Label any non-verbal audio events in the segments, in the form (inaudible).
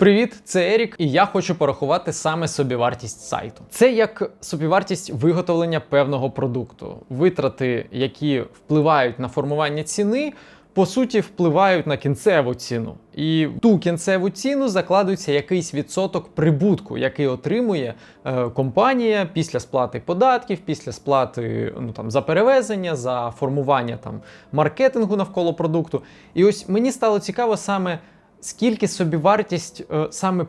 Привіт, це Ерік, і я хочу порахувати саме собівартість сайту. Це як собівартість виготовлення певного продукту, витрати, які впливають на формування ціни. По суті, впливають на кінцеву ціну, і в ту кінцеву ціну закладується якийсь відсоток прибутку, який отримує е, компанія після сплати податків, після сплати ну там за перевезення, за формування там маркетингу навколо продукту. І ось мені стало цікаво саме скільки собівартість е, саме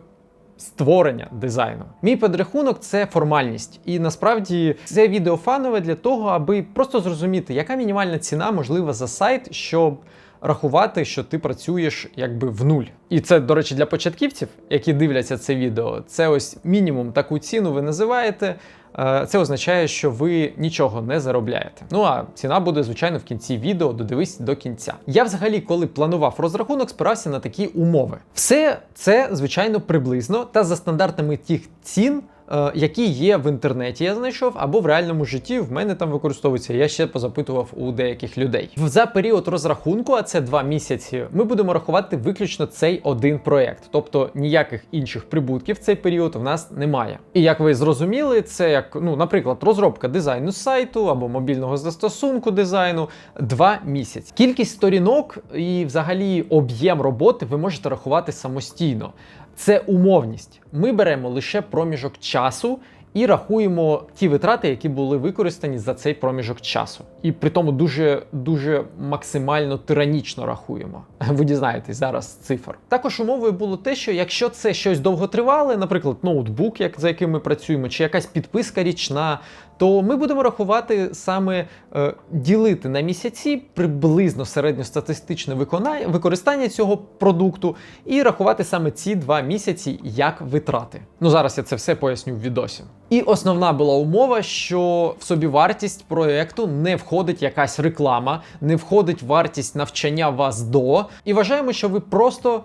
створення дизайну. Мій підрахунок це формальність. І насправді це відео фанове для того, аби просто зрозуміти, яка мінімальна ціна можлива за сайт, щоб рахувати, що ти працюєш якби в нуль. І це, до речі, для початківців, які дивляться це відео, це ось мінімум таку ціну ви називаєте. Е, Це означає, що ви нічого не заробляєте. Ну а ціна буде, звичайно, в кінці відео. Додивись до кінця. Я взагалі, коли планував розрахунок, спирався на такі умови. Все це, звичайно, приблизно та за стандартами тих цін. Е, Які є в інтернеті, я знайшов, або в реальному житті в мене там використовується. Я ще позапитував у деяких людей. За період розрахунку, а це два місяці, ми будемо рахувати виключно цей один проект, тобто ніяких інших прибутків в цей період в нас немає. І як ви зрозуміли, це як, ну, наприклад, розробка дизайну сайту або мобільного застосунку дизайну два місяці. Кількість сторінок і взагалі об'єм роботи ви можете рахувати самостійно. Це умовність. Ми беремо лише проміжок часу і рахуємо ті витрати, які були використані за цей проміжок часу. І при тому дуже дуже максимально тиранічно рахуємо. (laughs) Ви дізнаєтесь зараз цифр. Також умовою було те, що якщо це щось довготривале, наприклад, ноутбук, як за яким ми працюємо, чи якась підписка річна, то ми будемо рахувати саме е, ділити на місяці приблизно середньостатистичне виконання, використання цього продукту і рахувати саме ці два місяці як витрати. Ну зараз я це все поясню в відосі. І основна була умова, що в собівартість проєкту не входить якась реклама, не входить вартість навчання вас до. І вважаємо, що ви просто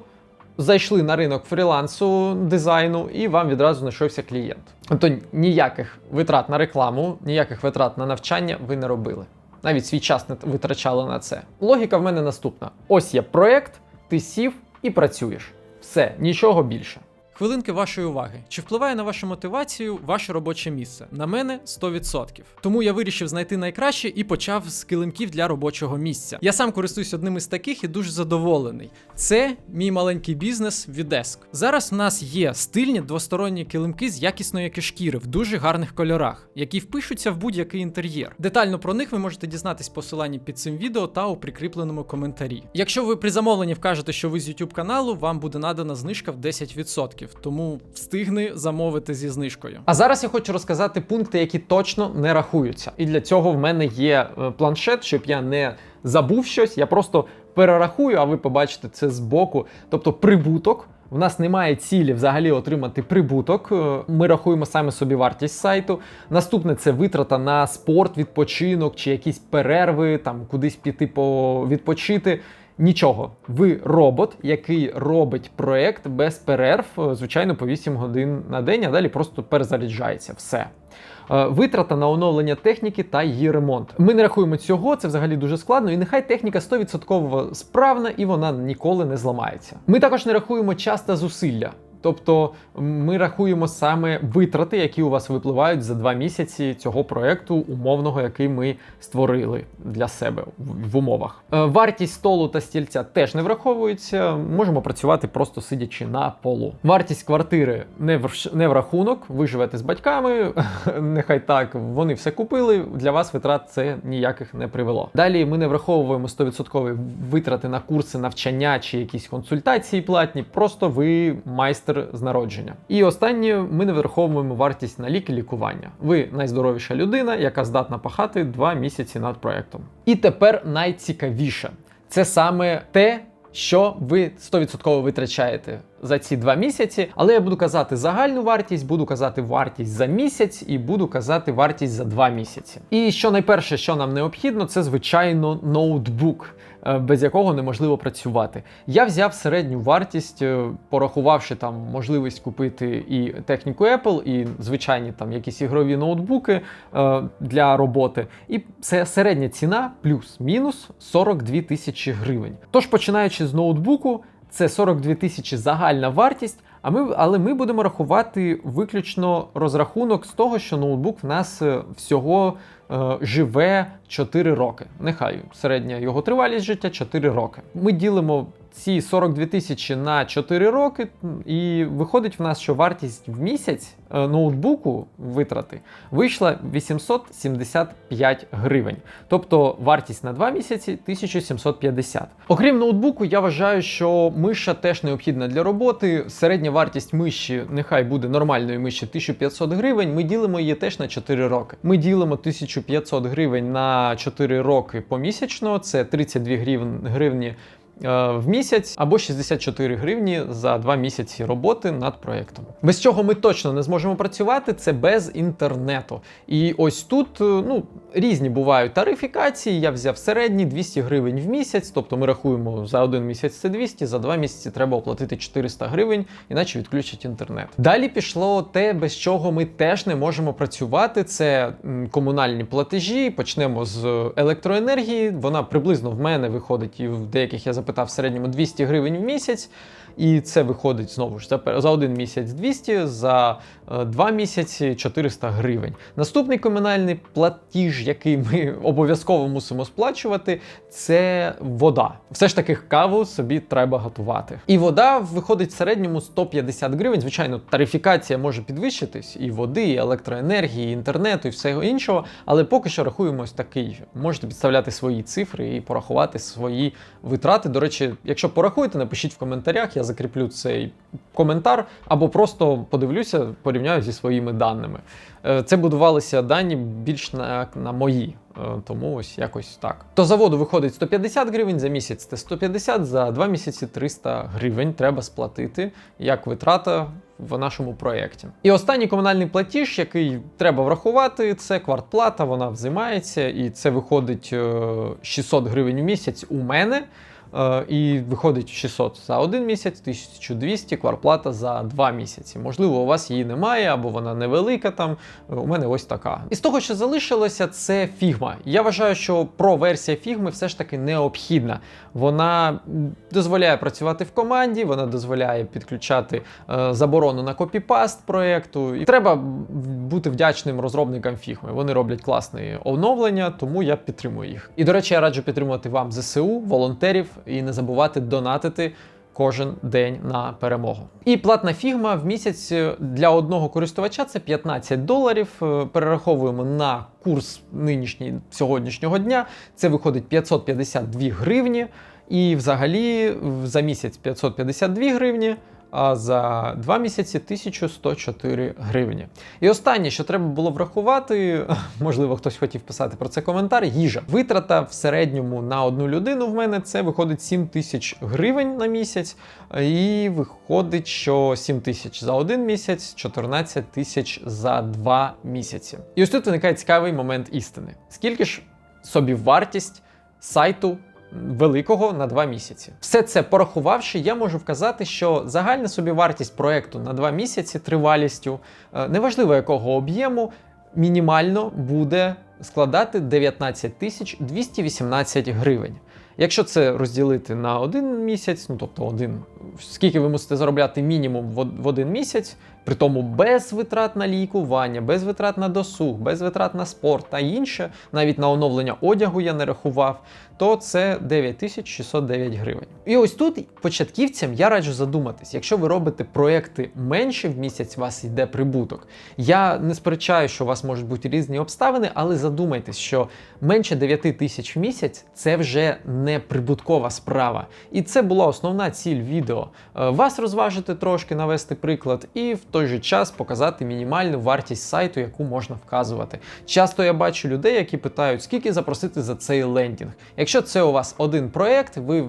зайшли на ринок фрілансу дизайну, і вам відразу знайшовся клієнт. Тобто ніяких витрат на рекламу, ніяких витрат на навчання ви не робили. Навіть свій час не витрачали на це. Логіка в мене наступна: ось є проєкт, ти сів і працюєш. Все, нічого більше. Хвилинки вашої уваги. Чи впливає на вашу мотивацію ваше робоче місце? На мене 100%. Тому я вирішив знайти найкраще і почав з килимків для робочого місця. Я сам користуюсь одним із таких і дуже задоволений. Це мій маленький бізнес Відеск. Зараз в нас є стильні двосторонні килимки з якісної кишкіри в дуже гарних кольорах, які впишуться в будь-який інтер'єр. Детально про них ви можете дізнатись посиланні під цим відео та у прикріпленому коментарі. Якщо ви при замовленні вкажете, що ви з YouTube каналу, вам буде надана знижка в 10% тому встигни замовити зі знижкою. А зараз я хочу розказати пункти, які точно не рахуються. І для цього в мене є е, планшет, щоб я не забув щось. Я просто перерахую, а ви побачите це збоку. Тобто прибуток. В нас немає цілі взагалі отримати прибуток. Е, Ми рахуємо саме собі вартість сайту. Наступне це витрата на спорт, відпочинок чи якісь перерви, там кудись піти по відпочити. Нічого, ви робот, який робить проект без перерв, е, звичайно, по 8 годин на день, а далі просто перезаряджається. Все. Е, Витрата на оновлення техніки та її ремонт. Ми не рахуємо цього, це взагалі дуже складно, і нехай техніка 100% справна і вона ніколи не зламається. Ми також не рахуємо час та зусилля. Тобто ми рахуємо саме витрати, які у вас випливають за два місяці цього проекту, умовного, який ми створили для себе в, умовах. Е, Вартість столу та стільця теж не враховується. Можемо працювати просто сидячи на полу. Вартість квартири не в, не в рахунок. Ви живете з батьками, (laughs) нехай так. Вони все купили. Для вас витрат це ніяких не привело. Далі ми не враховуємо 100% витрати на курси навчання чи якісь консультації платні. Просто ви майстер з народження. І останнє ми не враховуємо вартість на ліки лікування. Ви найздоровіша людина, яка здатна пахати два місяці над проектом. І тепер найцікавіше це саме те. Що ви 100% витрачаєте за ці два місяці, але я буду казати загальну вартість, буду казати вартість за місяць і буду казати вартість за два місяці. І що найперше, що нам необхідно, це звичайно ноутбук. е, Без якого неможливо працювати. Я взяв середню вартість, е, порахувавши там можливість купити і техніку Apple, і звичайні там якісь ігрові ноутбуки е, для роботи. І це середня ціна плюс-мінус 42 тисячі гривень. Тож, починаючи з ноутбуку, Це 42 тисячі загальна вартість. А ми, але ми будемо рахувати виключно розрахунок з того, що ноутбук в нас е, всього е, живе 4 роки. Нехай середня його тривалість життя 4 роки. Ми ділимо ці 42 тисячі на 4 роки, і виходить в нас, що вартість в місяць е, ноутбуку витрати вийшла 875 гривень. Тобто вартість на 2 місяці 1750. Окрім ноутбуку, я вважаю, що миша теж необхідна для роботи. Середня вартість миші, нехай буде нормальної миші 1500 гривень. Ми ділимо її теж на 4 роки. Ми ділимо 1500 гривень на 4 роки помісячно, це 32 гривні, в місяць або 64 гривні за 2 місяці роботи над проєктом. Без чого ми точно не зможемо працювати, це без інтернету. І ось тут е, ну, різні бувають тарифікації. Я взяв середній 200 гривень в місяць, тобто ми рахуємо за один місяць це 200, за два місяці треба оплатити 400 гривень, іначе відключать інтернет. Далі пішло те, без чого ми теж не можемо працювати. Це комунальні платежі. Почнемо з електроенергії. Вона приблизно в мене виходить, і в деяких я запитав в середньому 200 гривень в місяць. І це виходить знову ж за, за один місяць 200, за е, два місяці 400 гривень. Наступний комунальний платіж, який ми (laughs) обов'язково мусимо сплачувати, це вода. Все ж таки каву собі треба готувати. І вода виходить в середньому 150 гривень. Звичайно, тарифікація може підвищитись і води, і електроенергії, і інтернету, і всього іншого. Але поки що рахуємо ось такий. Можете підставляти свої цифри і порахувати свої витрати. До речі, якщо порахуєте, напишіть в коментарях, я закріплю цей коментар, або просто подивлюся, порівняю зі своїми даними. Е, Це будувалися дані більш на, на мої. Е, Тому ось якось так. То заводу виходить 150 гривень за місяць, це 150, за два місяці 300 гривень треба сплатити як витрата в нашому проєкті. І останній комунальний платіж, який треба врахувати, це квартплата, вона взимається, і це виходить е, 600 гривень в місяць у мене. Е, І виходить 600 за один місяць, 1200 кварплата за два місяці. Можливо, у вас її немає, або вона невелика там. Е, У мене ось така. І з того, що залишилося, це фігма. Я вважаю, що про-версія фігми все ж таки необхідна. Вона дозволяє працювати в команді, вона дозволяє підключати е, заборону на копіпаст проєкту. І треба бути вдячним розробникам фігми. Вони роблять класне оновлення, тому я підтримую їх. І до речі, я раджу підтримувати вам ЗСУ, волонтерів і не забувати донатити. Кожен день на перемогу. І платна фігма в місяць е, для одного користувача це 15 доларів. Е, Перераховуємо на курс нинішній сьогоднішнього дня. Це виходить 552 гривні. І взагалі за місяць 552 гривні. А за два місяці 1104 гривні. І останнє, що треба було врахувати, (laughs) можливо, хтось хотів писати про це коментар. Їжа. Витрата в середньому на одну людину в мене це виходить 7 тисяч гривень на місяць. І виходить, що 7 тисяч за один місяць, 14 тисяч за два місяці. І ось тут виникає цікавий момент істини. Скільки ж собівартість сайту великого на два місяці. Все це порахувавши, я можу вказати, що загальна собівартість проекту на два місяці тривалістю, е, неважливо якого об'єму, мінімально буде складати 19 тисяч 218 гривень. Якщо це розділити на один місяць, ну тобто один, скільки ви мусите заробляти мінімум в один місяць, при тому без витрат на лікування, без витрат на досуг, без витрат на спорт та інше, навіть на оновлення одягу я не рахував, то це 9609 гривень. І ось тут початківцям я раджу задуматись, якщо ви робите проекти менше в місяць, у вас йде прибуток. Я не сперечаю, що у вас можуть бути різні обставини, але задумайтесь, що менше 9 тисяч в місяць це вже не прибуткова справа. І це була основна ціль відео. Е, Вас розважити трошки, навести приклад, і в той же час показати мінімальну вартість сайту, яку можна вказувати. Часто я бачу людей, які питають, скільки запросити за цей лендінг. Якщо це у вас один проект, ви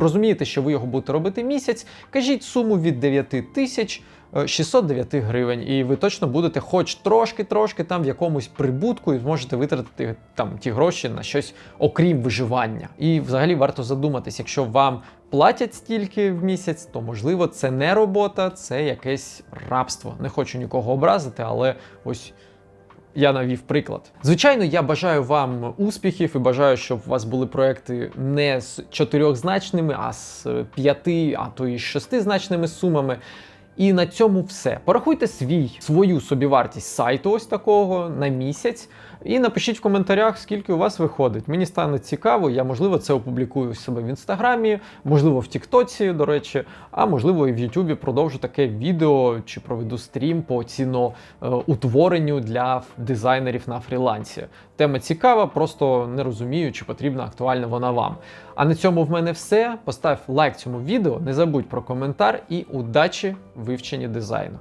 розумієте, що ви його будете робити місяць, кажіть суму від 9 тисяч. Е, 609 гривень, і ви точно будете хоч трошки-трошки там в якомусь прибутку і зможете витратити там ті гроші на щось окрім виживання. І взагалі варто задуматись, якщо вам платять стільки в місяць, то можливо це не робота, це якесь рабство. Не хочу нікого образити, але ось я навів приклад. Звичайно, я бажаю вам успіхів і бажаю, щоб у вас були проекти не з чотирьохзначними, а з п'яти, а то і шестизначними сумами. І на цьому все. Порахуйте свій свою собівартість сайту, ось такого на місяць, і напишіть в коментарях, скільки у вас виходить. Мені стане цікаво, я можливо це опублікую себе в інстаграмі, можливо, в Тіктоці, до речі, а можливо, і в Ютубі продовжу таке відео чи проведу стрім по ціноутворенню для дизайнерів на фрілансі. Тема цікава, просто не розумію, чи потрібна актуальна вона вам. А на цьому в мене все. Постав лайк цьому відео, не забудь про коментар і удачі вивченні дизайну.